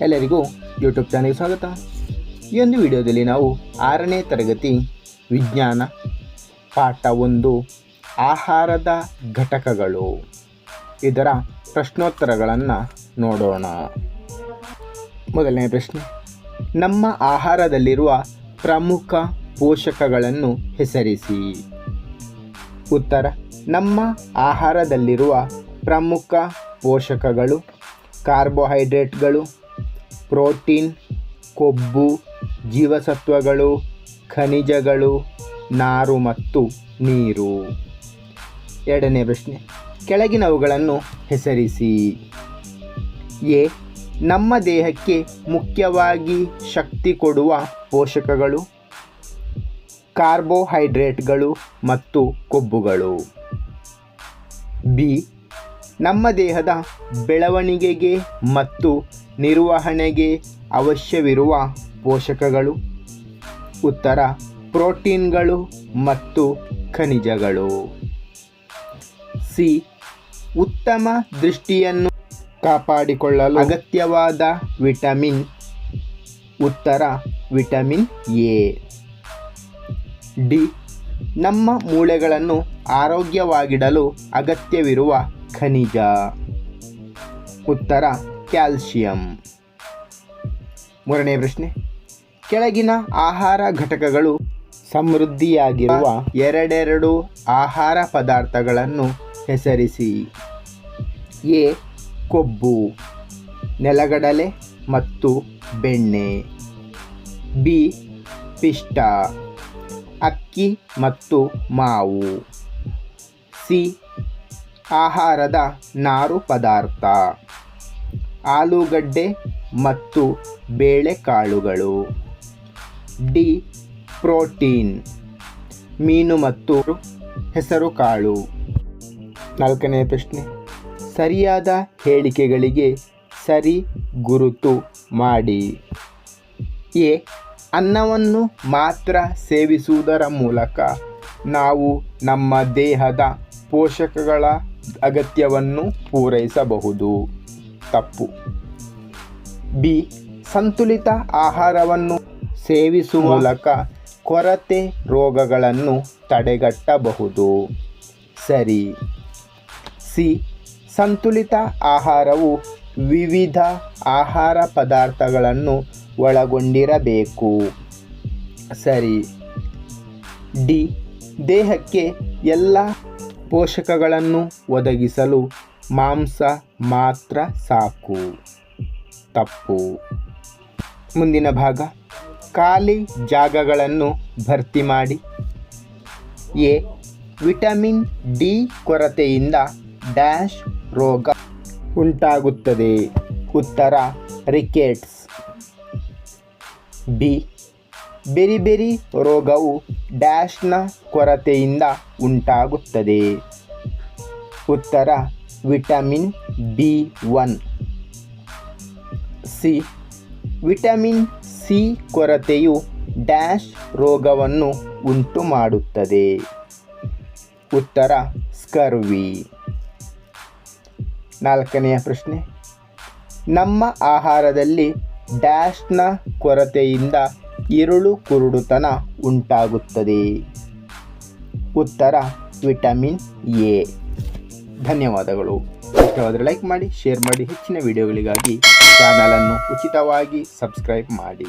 ಎಲ್ಲರಿಗೂ ಯೂಟ್ಯೂಬ್ ಚಾನಲ್ಗೆ ಸ್ವಾಗತ. ಈ ಒಂದು ವಿಡಿಯೋದಲ್ಲಿ ನಾವು ಆರನೇ ತರಗತಿ ವಿಜ್ಞಾನ ಪಾಠ ಒಂದು, ಆಹಾರದ ಘಟಕಗಳು. ಇದರ ಪ್ರಶ್ನೋತ್ತರಗಳನ್ನು ನೋಡೋಣ. ಮೊದಲನೇ ಪ್ರಶ್ನೆ, ನಮ್ಮ ಆಹಾರದಲ್ಲಿರುವ ಪ್ರಮುಖ ಪೋಷಕಗಳನ್ನು ಹೆಸರಿಸಿ. ಉತ್ತರ, ನಮ್ಮ ಆಹಾರದಲ್ಲಿರುವ ಪ್ರಮುಖ ಪೋಷಕಗಳು, ಕಾರ್ಬೋಹೈಡ್ರೇಟ್ಗಳು ಪ್ರೋಟೀನ್, ಕೊಬ್ಬು, ಜೀವಸತ್ವಗಳು, ಖನಿಜಗಳು, ನಾರು ಮತ್ತು ನೀರು. ಎರಡನೇ ಪ್ರಶ್ನೆ. ಕೆಳಗಿನವುಗಳನ್ನು ಹೆಸರಿಸಿ. ಎ. ನಮ್ಮ ದೇಹಕ್ಕೆ ಮುಖ್ಯವಾಗಿ ಶಕ್ತಿ ಕೊಡುವ ಪೋಷಕಗಳು, ಕಾರ್ಬೋಹೈಡ್ರೇಟ್ಗಳು ಮತ್ತು ಕೊಬ್ಬುಗಳು. ಬಿ. ನಮ್ಮ ದೇಹದ ಬೆಳವಣಿಗೆಗೆ ಮತ್ತು ನಿರ್ವಹಣೆಗೆ ಅವಶ್ಯವಿರುವ ಪೋಷಕಗಳು, ಉತ್ತರ ಪ್ರೋಟೀನ್ಗಳು ಮತ್ತು ಖನಿಜಗಳು. ಸಿ. ಉತ್ತಮ ದೃಷ್ಟಿಯನ್ನು ಕಾಪಾಡಿಕೊಳ್ಳಲು ಅಗತ್ಯವಾದ ವಿಟಮಿನ್, ಉತ್ತರ ವಿಟಮಿನ್ ಎ. ಡಿ. ನಮ್ಮ ಮೂಳೆಗಳನ್ನು ಆರೋಗ್ಯವಾಗಿಡಲು ಅಗತ್ಯವಿರುವ ಖನಿಜ. ಉತ್ತರ ಕ್ಯಾಲ್ಸಿಯಂ ಮೂರನೇ ಪ್ರಶ್ನೆ. ಕೆಳಗಿನ ಆಹಾರ ಘಟಕಗಳು ಸಮೃದ್ಧಿಯಾಗಿರುವ ಎರಡೆರಡು ಆಹಾರ ಪದಾರ್ಥಗಳನ್ನು ಹೆಸರಿಸಿ. ಎ, ಕೊಬ್ಬು, ನೆಲಗಡಲೆ ಮತ್ತು ಬೆಣ್ಣೆ. ಬಿ, ಪಿಷ್ಟ. ಅಕ್ಕಿ ಮತ್ತು ಮಾವು. ಸಿ. ಆಹಾರದ ನಾರು ಪದಾರ್ಥ. ಆಲೂಗಡ್ಡೆ ಮತ್ತು ಬೇಳೆಕಾಳುಗಳು. ಡಿ. ಪ್ರೋಟೀನ್. ಮೀನು ಮತ್ತು ಹೆಸರುಕಾಳು. ನಾಲ್ಕನೇ ಪ್ರಶ್ನೆ. ಸರಿಯಾದ ಹೇಳಿಕೆಗಳಿಗೆ ಸರಿ ಗುರುತು ಮಾಡಿ. ಎ. ಅನ್ನವನ್ನು ಮಾತ್ರ ಸೇವಿಸುವುದರ ಮೂಲಕ ನಾವು ನಮ್ಮ ದೇಹದ ಪೋಷಕಗಳ ಅಗತ್ಯವನ್ನು ಪೂರೈಸಬಹುದು. ತಪ್ಪು. ಬಿ. ಸಂತುಲಿತ ಆಹಾರವನ್ನು ಸೇವಿಸುವ ಮೂಲಕ ಕೊರತೆ ರೋಗಗಳನ್ನು ತಡೆಗಟ್ಟಬಹುದು. ಸರಿ. ಸಿ. ಸಂತುಲಿತ ಆಹಾರವು ವಿವಿಧ ಆಹಾರ ಪದಾರ್ಥಗಳನ್ನು ಒಳಗೊಂಡಿರಬೇಕು. ಸರಿ. ಡಿ. ದೇಹಕ್ಕೆ ಎಲ್ಲ ಪೋಷಕಗಳನ್ನು ಒದಗಿಸಲು ಮಾಂಸ ಮಾತ್ರ ಸಾಕು. ತಪ್ಪು. ಮುಂದಿನ ಭಾಗ. ಖಾಲಿ ಜಾಗಗಳನ್ನು ಭರ್ತಿ ಮಾಡಿ. ಎ. ವಿಟಮಿನ್ ಡಿ ಕೊರತೆಯಿಂದ ಡ್ಯಾಶ್ ರೋಗ ಉಂಟಾಗುತ್ತದೆ. ಉತ್ತರ, ರಿಕೆಟ್ಸ್. ಬಿ ಬೆರಿಬೆರಿ ರೋಗವು ಡ್ಯಾಶ್ನ ಕೊರತೆಯಿಂದ ಉಂಟಾಗುತ್ತದೆ. ಉತ್ತರ, vitamin B one. C. Vitamin C ಕೊರತೆಯು ಡ್ಯಾಶ್ ರೋಗವನ್ನು ಉಂಟು ಮಾಡುತ್ತದೆ ಉತ್ತರ, ಸ್ಕರ್ವಿ. ನಾಲ್ಕನೆಯ ಪ್ರಶ್ನೆ. ನಮ್ಮ ಆಹಾರದಲ್ಲಿ ಡ್ಯಾಶ್ನ ಕೊರತೆಯಿಂದ ಇರುಳು ಕುರುಡುತನ ಉಂಟಾಗುತ್ತದೆ. ಉತ್ತರ, ವಿಟಮಿನ್ ಎ. ಧನ್ಯವಾದಗಳು. ಇಷ್ಟವಾದರೆ ಲೈಕ್ ಮಾಡಿ, ಶೇರ್ ಮಾಡಿ, ಹೆಚ್ಚಿನ ವಿಡಿಯೋಗಳಿಗಾಗಿ ಚಾನಲನ್ನು ಉಚಿತವಾಗಿ ಸಬ್ಸ್ಕ್ರೈಬ್ ಮಾಡಿ.